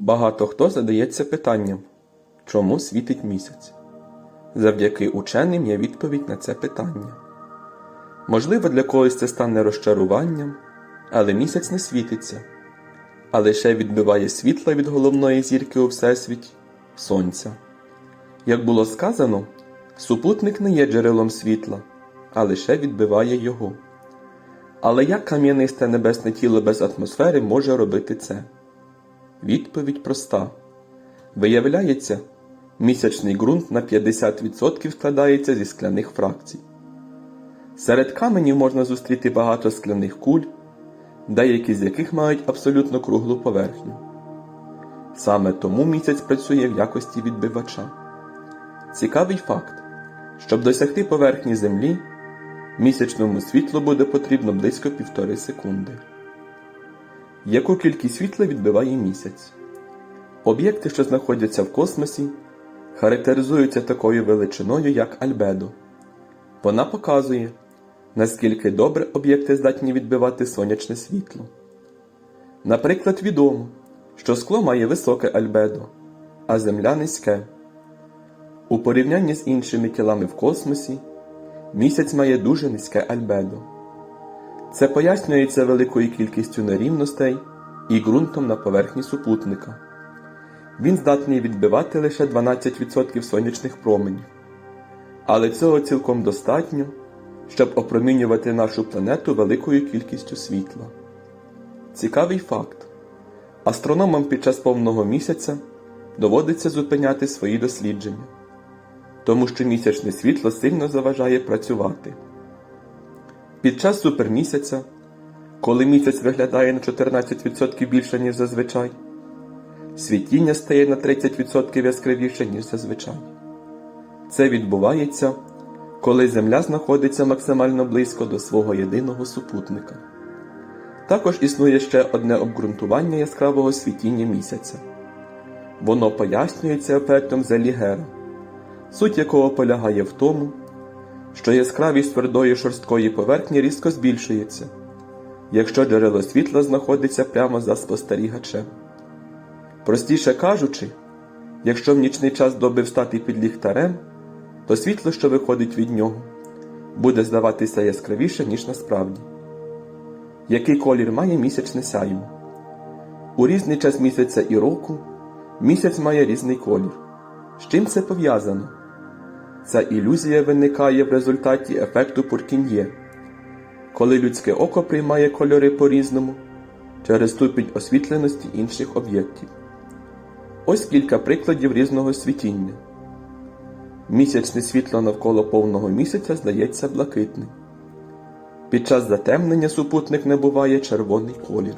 Багато хто задається питанням, чому світить місяць? Завдяки ученим є відповідь на це питання. Можливо, для когось це стане розчаруванням, але місяць не світиться, а лише відбиває світла від головної зірки у Всесвіті Сонця. Як було сказано, супутник не є джерелом світла, а лише відбиває його. Але як кам'янисте небесне тіло без атмосфери може робити це? Відповідь проста. Виявляється, місячний ґрунт на 50% складається зі скляних фракцій. Серед каменів можна зустріти багато скляних куль, деякі з яких мають абсолютно круглу поверхню. Саме тому місяць працює в якості відбивача. Цікавий факт: щоб досягти поверхні Землі, місячному світлу буде потрібно близько півтори секунди. Яку кількість світла відбиває місяць? Об'єкти, що знаходяться в космосі, характеризуються такою величиною, як альбедо. Вона показує, наскільки добре об'єкти здатні відбивати сонячне світло. Наприклад, відомо, що скло має високе альбедо, а Земля низьке. У порівнянні з іншими тілами в космосі, місяць має дуже низьке альбедо. Це пояснюється великою кількістю нерівностей і ґрунтом на поверхні супутника. Він здатний відбивати лише 12% сонячних променів. Але цього цілком достатньо, щоб опромінювати нашу планету великою кількістю світла. Цікавий факт: астрономам під час повного місяця доводиться зупиняти свої дослідження, тому що місячне світло сильно заважає працювати. Під час супермісяця, коли місяць виглядає на 14% більше, ніж зазвичай, світіння стає на 30% яскравіше, ніж зазвичай. Це відбувається, коли Земля знаходиться максимально близько до свого єдиного супутника. Також існує ще одне обґрунтування яскравого світіння місяця. Воно пояснюється ефектом Зелігера, суть якого полягає в тому, що яскравість твердої шорсткої поверхні різко збільшується, якщо джерело світла знаходиться прямо за спостерігачем. Простіше кажучи, якщо в нічний час доби встати під ліхтарем, то світло, що виходить від нього, буде здаватися яскравіше, ніж насправді. Який колір має місячне сяйво? У різний час місяця і року місяць має різний колір. З чим це пов'язано? Ця ілюзія виникає в результаті ефекту Пуркін'є, коли людське око приймає кольори по-різному через ступінь освітленості інших об'єктів. Ось кілька прикладів різного світіння. Місячне світло навколо повного місяця здається блакитним. Під час затемнення супутник набуває червоний колір.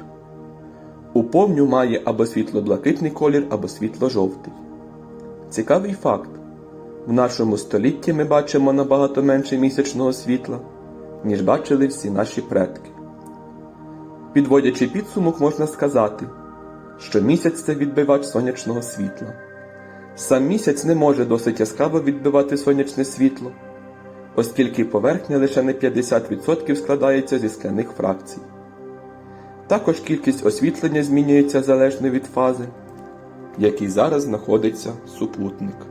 У повню має або світло-блакитний колір, або світло-жовтий. Цікавий факт. В нашому столітті ми бачимо набагато менше місячного світла, ніж бачили всі наші предки. Підводячи підсумок, можна сказати, що місяць це відбивач сонячного світла. Сам місяць не може досить яскраво відбивати сонячне світло, оскільки поверхня лише на 50% складається зі скляних фракцій. Також кількість освітлення змінюється залежно від фази, в якій зараз знаходиться супутник.